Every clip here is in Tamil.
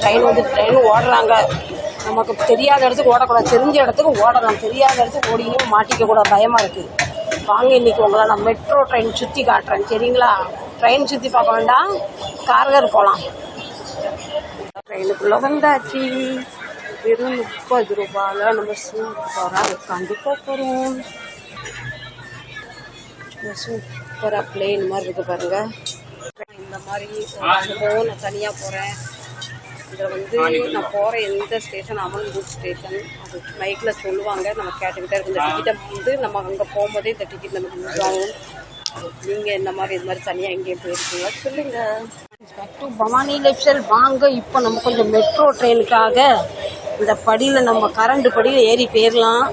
ட்ரெயின் வந்து ட்ரெயின் ஓடுறாங்க. நமக்கு தெரியாத இடத்துக்கு ஓடக்கூடாது. தெரிஞ்ச இடத்துக்கு ஓடலாம் தெரியாத இடத்துக்கு ஓடியும் மாட்டிக்க கூட பயமா இருக்கு. வாங்க இன்னைக்கு உங்களை நான் மெட்ரோ ட்ரெயின் சுற்றி காட்டுறேன். சரிங்களா? ட்ரெயின் சுற்றி பார்க்க வேண்டாம். கார்கர் போகலாம் ட்ரெயினுக்குள்ளே வந்தாச்சு. வெறும் முப்பது ரூபாயில் நம்ம சூப்பராக உட்காந்து போகிறோம் சூப்பராக பிளேன் மாதிரி இருக்கு பாருங்க. இந்த மாதிரி ஒரு நான் தனியாக போகிறேன் இதில் வந்து நான் போகிற எந்த ஸ்டேஷன் அமன்குட் ஸ்டேஷன் அது மைக்கில் சொல்லுவாங்க. நம்ம கேட்டுக்கிட்டே இருக்கு இந்த டிக்கெட்டை வந்து நம்ம அங்கே போகும்போதே இந்த டிக்கெட் நமக்கு யூஸ் ஆகும் நீங்கள் இந்த மாதிரி இது மாதிரி தனியாக எங்கேயும் போயிருக்கீங்களா? சொல்லுங்கள் டு பவானி லெப்சல் வாங்க இப்போ நம்ம கொஞ்சம் மெட்ரோ ட்ரெயினுக்காக இந்த படியில் நம்ம கரண்ட் படியில் ஏறி போயிடலாம்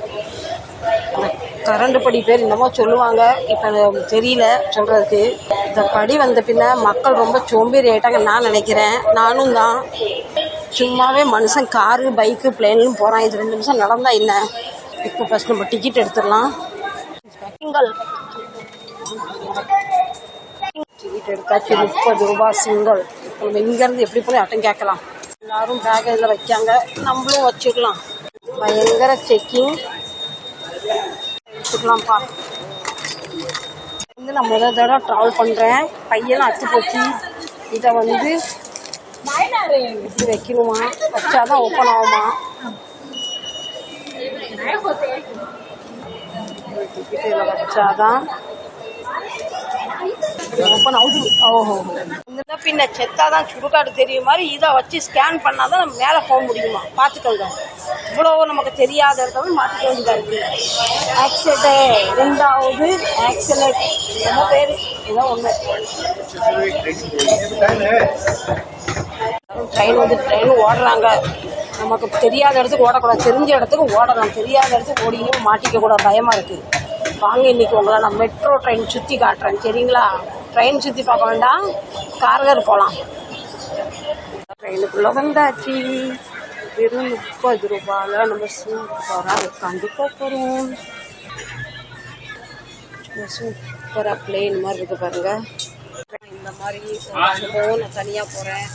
கரண்ட் படி பேர் என்னமோ சொல்லுவாங்க. இப்போ தெரியல சொல்கிறதுக்கு இந்த படி வந்த பின்ன மக்கள் ரொம்ப சோம்பேறி ஆயிட்டாங்க நான் நினைக்கிறேன். நானும் தான். சும்மாவே மனுஷன் காரு பைக்கு பிளேன்லும் போகிறான் இது ரெண்டு நிமிஷம் நடந்தால் என்ன? இப்போ ஃபஸ்ட் நம்ம டிக்கெட் எடுத்துடலாம். சிங்கிள் டிக்கெட் எடுத்தாச்சு முப்பது ரூபாய் சிங்கிள் இப்போ நம்ம இங்கேருந்து எப்படி போய் அட்டம் கேட்கலாம். எல்லாரும் பேக் இதில் வைக்காங்க. நம்மளும் வச்சுக்கலாம். பயங்கர செக்கிங் எடுத்துக்கலாம்ப்பா. வந்து நான் முதல் தடவை ட்ராவல் பண்ணுறேன் பையெல்லாம் அத்து போச்சு. இதை வந்து வைக்கணுமா? வைக்கணுமா வச்சாதான் ஓப்பன் ஆகுமா? வச்சாதான் ஓப்பன் ஆகுது ஓஹோ. இந்த பின்ன செத்தாதான் சுடுகாடு தெரியும் மாதிரி இதை வச்சு ஸ்கேன் பண்ணாதான் நம்ம மேலே போக முடியுமா? பார்த்துக்கோங்க. இவ்வளோ நமக்கு தெரியாத இடத்துல மாற்றிக்க வேண்டியதாக இருக்குது ஆக்சிடெண்ட் ரெண்டாவது ஆக்சிலேட் என்ன பேர். ஏதோ ஒன்று ட்ரெயின் வந்து ட்ரெயின் ஓடுறாங்க. நமக்கு தெரியாத இடத்துக்கு ஓடக்கூடாது. தெரிஞ்ச இடத்துக்கு ஓடலாம். தெரியாத இடத்துக்கு ஓடியும் மாட்டிக்க கூடாது. பயமாக இருக்குது வாங்க இன்னைக்கு உங்களை நான் மெட்ரோ ட்ரெயின் சுற்றி காட்டுறேன். சரிங்களா? ட்ரெயின் சுற்றி பார்க்க வேண்டாம். கார்கர் போகலாம் ட்ரெயினுக்குள்ளே வந்தாச்சு. வெறும் முப்பது ரூபாயில் நம்ம சூப்பராக உட்காந்து போகிறோம் சூப்பராக பிளேன் மாதிரி இருக்கு பாருங்க. இந்த மாதிரி அனுபவம் நான் தனியாக போகிறேன்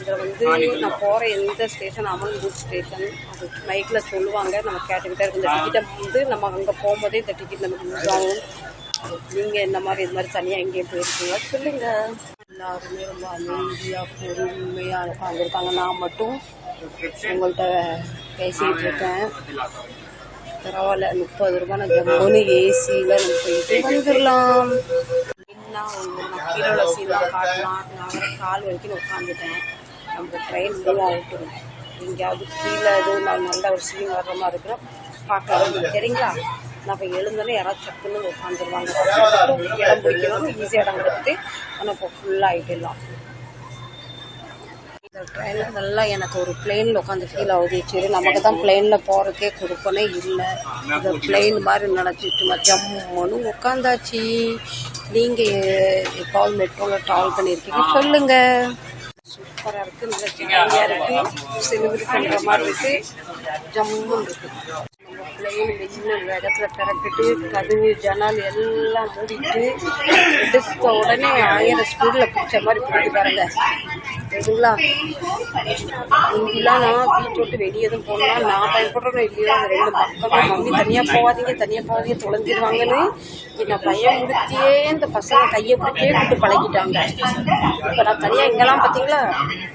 இதில் வந்து நான் போகிற எந்த ஸ்டேஷன் அமன்குட் ஸ்டேஷன் அது மைக்கில் சொல்லுவாங்க. நம்ம கேட்டுக்கிட்டே இருக்கு இந்த டிக்கெட்டை வந்து நம்ம அங்கே போகும்போதே இந்த டிக்கெட் நமக்கு யூஸ் ஆகும் நீங்கள் இந்த மாதிரி இது மாதிரி தனியாக எங்கேயும் போயிருக்கீங்க சொல்லுங்கள் எல்லாருமே ரொம்ப அமைதியாக பொறுமையாக உட்காந்துருக்காங்க நான் மட்டும் உங்கள்கிட்ட பேசிக்கிட்டு இருக்கேன். பரவாயில்ல முப்பது ரூபாய் நான் ஜம்முன்னு ஏசியில் நம்ம போயிட்டு வந்துடலாம். என்ன நான் கீழே உள்ள சீலாம் காட்டலாம். நான் கால் வரைக்கும் உட்காந்துட்டேன் நம்ம ட்ரெயின் மூவ் ஆகட்டும். எங்கேயாவது கீழே எதுவும் நான் நல்ல ஒரு சீன் வர்ற மாதிரி இருக்கிறோம் பார்க்கலாம். சரிங்களா? நம்ம இப்போ எழுந்தோன்னே யாராவது சக்குன்னு உட்காந்துருவாங்க இடம் பிடிக்கணும் ஈஸியாக இடம் கொடுத்துட்டு ஆனால் இப்போ ஃபுல்லாக ஆகிட்டுலாம் இந்த ட்ரெயினில் நல்லா எனக்கு ஒரு பிளெயினில் உட்காந்து ஃபீல் ஆகுது. சரி நமக்கு தான் பிளெயினில் போகிறதுக்கே கொடுப்பனே இல்லை. இந்த பிளெயின் மாதிரி நினச்சிட்டு ஜம்முன்னு உட்காந்தாச்சு நீங்கள் எப்பாவது மெட்ரோவில் ட்ராவல் பண்ணியிருக்கீங்க சொல்லுங்கள் சூப்பராக இருக்குது நல்லா ஜாலியாக இருக்குது சிலுவிரி பண்ணுற மாதிரி இருக்குது ஜம்முன்னு இருக்குது நம்ம பிளெயின் வெயில் இடத்துல பிறப்பிட்டு கதவு ஜன்னல் எல்லாம் மூடிட்டு எடுத்த உடனே ஆயிரம் ஸ்பீடில் பிடிச்ச மாதிரி பிடிக்க பாருங்க. சரிங்களா? இங்கெல்லாம் நான் வீட்டை வெளியே எதுவும் போனால் நான் பயப்படுறேன் இல்லையோ அந்த ரெண்டு பக்கமே மம்மி தனியாக போகாதீங்க தனியாக போகாதீங்க தொலைஞ்சிருவாங்கன்னு என்னை பயம் கொடுத்தியே இந்த பசங்க கையை பிடிச்சே விட்டு பழகிட்டாங்க. இப்போ நான் தனியாக இங்கெல்லாம் பார்த்தீங்களா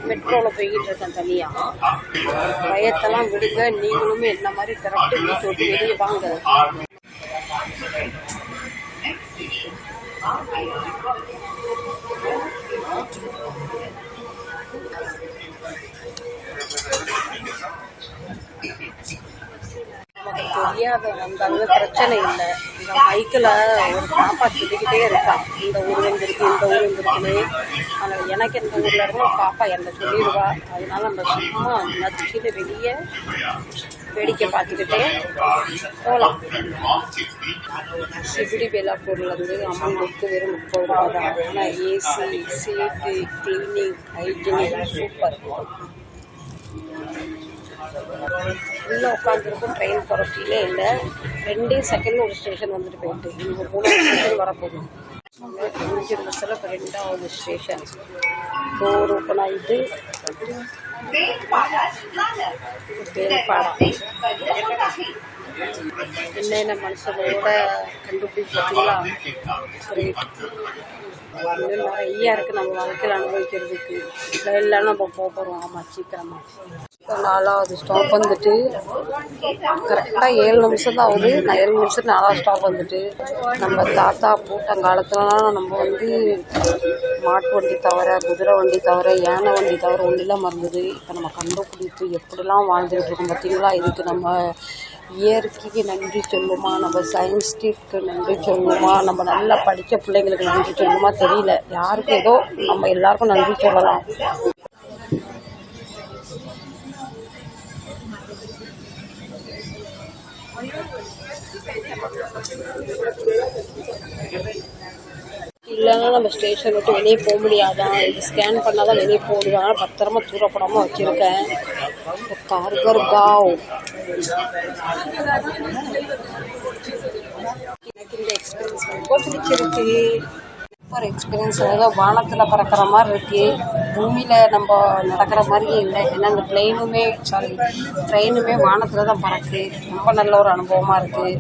மெட்ரோவில் போய்கிட்டு இருக்கேன் தனியாக பயத்தெல்லாம் விடுங்க நீங்களுமே என்ன மாதிரி கரெக்டு வீட்டை விட்டு வெளியே வாங்க. நமக்கு தெரியாத வந்தாலும் பிரச்சனை இல்லை. இந்த மைக்கில் ஒரு பாப்பா சொல்லிக்கிட்டே இருக்கா. இந்த ஊர் வந்திருக்கு இந்த ஊர் வந்திருக்குன்னு. ஆனால் எனக்கு எந்த ஊரில் இருக்கோ பாப்பா என்ன சொல்லிடுவா. அதனால நம்ம சும்மா நச்சுட்டு வெளியே வேடிக்கை பார்த்துக்கிட்டே போகலாம் சிபிடி பெல்லாப்பூர்லேருந்து அமௌண்ட்டுக்கு வெறும் முப்பது ரூபா தான். ஆனால் AC seat cleaning hygienic super உள்ளே உட்காந்துருக்கும் ட்ரெயின் போகிற ஃபீலே இல்லை. ரெண்டே செகண்ட் ஒரு ஸ்டேஷன் வந்துட்டு போயிட்டு இன்னும் மூணு ஸ்டேஷன் வரப்போகுது. அஞ்சு நிமிஷத்தில் இப்போ ரெண்டாவது ஸ்டேஷன் டோர் ஓப்பன் ஆகிட்டு என்னென்ன மனுஷங்களோட கண்டுபிடிச்சிங்களா இன்னும் நிறைய இருக்குது நம்ம வாழ்க்கையில் அனுபவிக்கிறதுக்கு. எல்லாம் நம்ம போக போகிறோம் ஆமாம் சீக்கிரமா. நாலாவது ஸ்டாப் வந்துட்டு கரெக்டாக ஏழு நிமிஷம் தான் ஆகுது. நான் ஏழு நிமிஷத்துக்கு நாலாவது ஸ்டாப் வந்துட்டு. நம்ம தாத்தா பூட்டங்காலத்துலலாம் நம்ம வந்து மாட்டு வண்டி தவிர குதிரை வண்டி தவிர யானை வண்டி தவிர ஒன்றிலாம் இல்லாமல் இப்போ நம்ம கண்டுபிடித்து எப்படிலாம் வாழ்ந்துகிட்டு இருக்கோம் பார்த்தீங்களா இதுக்கு நம்ம இயற்கைக்கு நன்றி சொல்லுமா? நம்ம சயின்ஸ்டிக்கு நன்றி சொல்லுமா? நம்ம நல்லா படித்த பிள்ளைங்களுக்கு நன்றி சொல்லுமா? தெரியல. யாருக்கு ஏதோ நம்ம எல்லாருக்கும் நன்றி சொல்லலாம். இல்லைன்னா நம்ம ஸ்டேஷன் விட்டு வெளியே போக முடியாதான் இது ஸ்கேன் பண்ணால் தான் வெளியே போக முடியும் அதனால் பத்திரமா தூரப்படாமல் வச்சுருக்கேன். கார்கர் காவ் எனக்கு இந்த எக்ஸ்பீரியன்ஸ் ரொம்ப பிடிச்சிருக்கு. சூப்பர் எக்ஸ்பீரியன்ஸ் ஏதோ வானத்தில் பறக்கிற மாதிரி இருக்குது பூமியில் நம்ம நடக்கிற மாதிரியே இல்லை. ஏன்னா அந்த பிளெயினுமே சாரி ட்ரெயினுமே வானத்தில் தான் பறக்கு ரொம்ப நல்ல ஒரு அனுபவமாக இருக்குது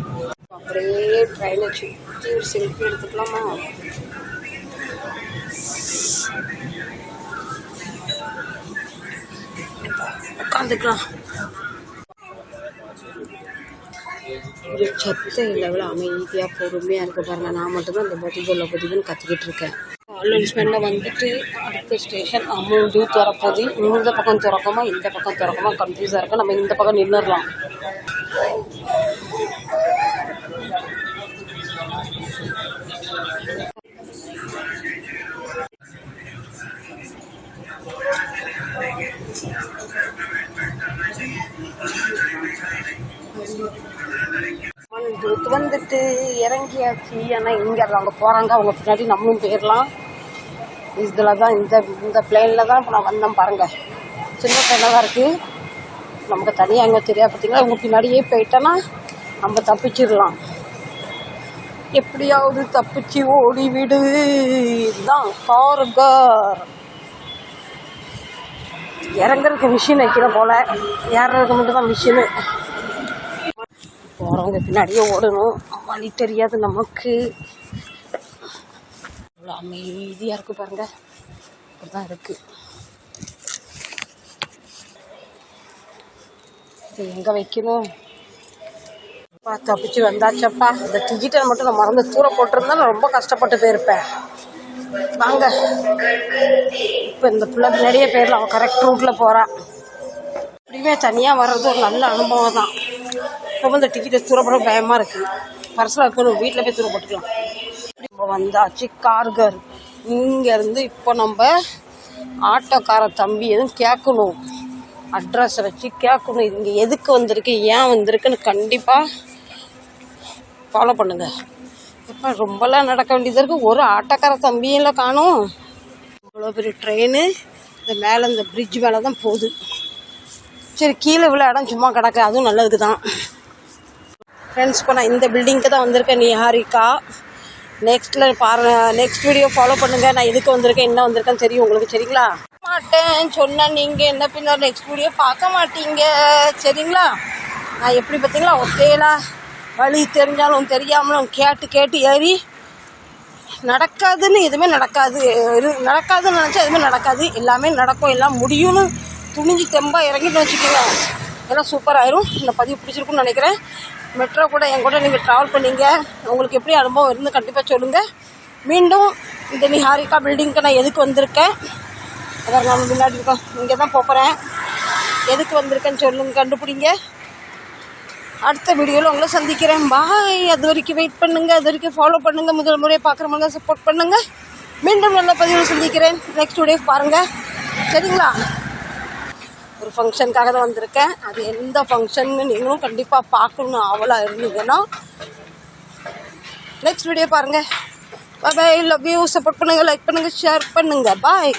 அப்படியே ட்ரெயினை சுற்றி ஒரு செல்ஃபி எடுத்துக்கலாமா? உட்காந்துக்கலாம் ஒரு சத்த லெவலில் அமைதியாக பொறுமையாக இருக்க பாருங்க. நான் மட்டும்தான் இந்த சொல்ல பதிவுன்னு கற்றுக்கிட்டு இருக்கேன். அலௌன்ஸ்மெண்ட்டில் வந்துட்டு அடுத்த ஸ்டேஷன் அமௌண்ட்டு திறப்போது. இந்த பக்கம் திறக்கமா இந்த பக்கம் திறக்கமா கன்ஃபியூஸாக இருக்கும் நம்ம இந்த பக்கம் நின்றுடலாம் வந்துட்டு வந்துட்டு இறங்கியாச்சு. ஆனால் இங்கே அவங்க போகிறாங்க அவங்க பின்னாடி நம்மளும் போயிடலாம். இதில் தான் இந்த இந்த பிளேனில் தான் இப்போ நான் வந்தேன் பாருங்கள் சின்ன பிளேனாக தான் இருக்குது நமக்கு தனியாக எங்கே தெரியாது பார்த்தீங்களா இவங்க பின்னாடியே போயிட்டோன்னா நம்ம தப்பிச்சிடலாம். எப்படியாவது தப்பிச்சு ஓடி விடு இதுதான் கார்கர் இறங்குறதுக்கு மிஷின் வைக்கிற போல. ஏறுறதுக்கு மட்டும் தான் மிஷினு போகிறவங்க பின்னாடியே ஓடணும். வழி தெரியாது நமக்கு. அவ்வளோ அமைதியாக இருக்குது பாருங்க. அப்படிதான் இருக்குது இது எங்கே வைக்கணும்? அப்பா தப்பிச்சு வந்தாச்சப்பா. இந்த டிக்கெட்டை மட்டும் நான் மறந்து தூர போட்டிருந்தா நான் ரொம்ப கஷ்டப்பட்டு போயிருப்பேன். வாங்க. இப்போ இந்த பிள்ளை பின்னாடியே போயிடலாம். அவன் கரெக்ட் ரூட்டில் போகிறான் எப்படியுமே தனியாக வர்றது ஒரு நல்ல அனுபவம் தான் இப்போ இந்த டிக்கெட்டை தூரப்பட பயமாக இருக்குது பர்ஸில் வைக்கணும் வீட்டில் போய் தூர போட்டுக்கலாம் இப்போ வந்தாச்சு கார்கர். இங்கேருந்து இப்போ நம்ம ஆட்டோக்கார தம்பி எதுவும் கேட்கணும். அட்ரஸை வச்சு கேட்கணும். இங்கே எதுக்கு வந்திருக்கு ஏன் வந்திருக்குன்னு கண்டிப்பாக ஃபாலோ பண்ணுங்க. இப்போ ரொம்பலாம் நடக்க வேண்டியது இருக்குது ஒரு ஆட்டோக்கார தம்பியில் காணும். இவ்வளோ பெரிய ட்ரெயின் இந்த மேலே இந்த பிரிட்ஜ் மேலே தான் போகுது. சரி கீழே இவ்வளோ இடம் சும்மா கிடக்கு. அதுவும் நல்லதுக்கு தான் ஃப்ரெண்ட்ஸ் இப்போ நான் இந்த பில்டிங்க்கு தான் வந்திருக்கேன். நிஹாரிகா. நெக்ஸ்ட்டில் பாரு நெக்ஸ்ட் வீடியோ ஃபாலோ பண்ணுங்கள் நான் எதுக்கு வந்திருக்கேன் என்ன வந்திருக்கேன்னு தெரியும் உங்களுக்கு சரிங்களா? மாட்டேன் சொன்னால் நீங்கள் என்ன பின்னர் நெக்ஸ்ட் வீடியோ பார்க்க மாட்டீங்க சரிங்களா? நான் எப்படி பார்த்தீங்களா? ஒத்தையில வழி தெரிஞ்சாலும் தெரியாமலும் கேட்டு கேட்டு ஏறி நடக்காதுன்னு எதுவுமே நடக்காது. நடக்காதுன்னு நினச்சா எதுவுமே நடக்காது. எல்லாமே நடக்கும். எல்லாம் முடியும்னு துணிஞ்சு தெம்பாக இறங்கிட்டு வச்சுக்கோங்க. எல்லாம் சூப்பராகிடும் இந்த பதிவு பிடிச்சிருக்குன்னு நினைக்கிறேன். மெட்ரோ கூட என் கூட நீங்கள் ட்ராவல் பண்ணீங்க. உங்களுக்கு எப்படி அனுபவம் இருந்து கண்டிப்பாக சொல்லுங்கள் மீண்டும் இந்த நிஹாரிகா பில்டிங்க்கு நான் எதுக்கு வந்திருக்கேன்? அதான் நான் முன்னாடி இருக்கோம். இங்கே தான் போகிறேன் எதுக்கு வந்திருக்கேன்னு சொல்லுங்க கண்டுபிடிங்க. அடுத்த வீடியோவில் உங்களை சந்திக்கிறேன். பாய் அது வரைக்கும் வெயிட் பண்ணுங்கள் அது வரைக்கும் ஃபாலோ பண்ணுங்கள் முதல் முறையை பார்க்குறவங்க சப்போர்ட் பண்ணுங்கள் மீண்டும் நல்ல பதிவில் சந்திக்கிறேன். நெக்ஸ்ட் வீடியோ பாருங்கள் சரிங்களா? ஒரு ஃபங்க்ஷனுக்காக தான் வந்திருக்கேன். அது எந்த ஃபங்க்ஷன்னு நீங்களும் கண்டிப்பாக பார்க்கணும் ஆவலாக இருந்தீங்கன்னா. நெக்ஸ்ட் வீடியோ பாருங்கள் பாய் லவ் யூ சப்போர்ட் பண்ணுங்கள் லைக் பண்ணுங்கள் ஷேர் பண்ணுங்கள் பாய்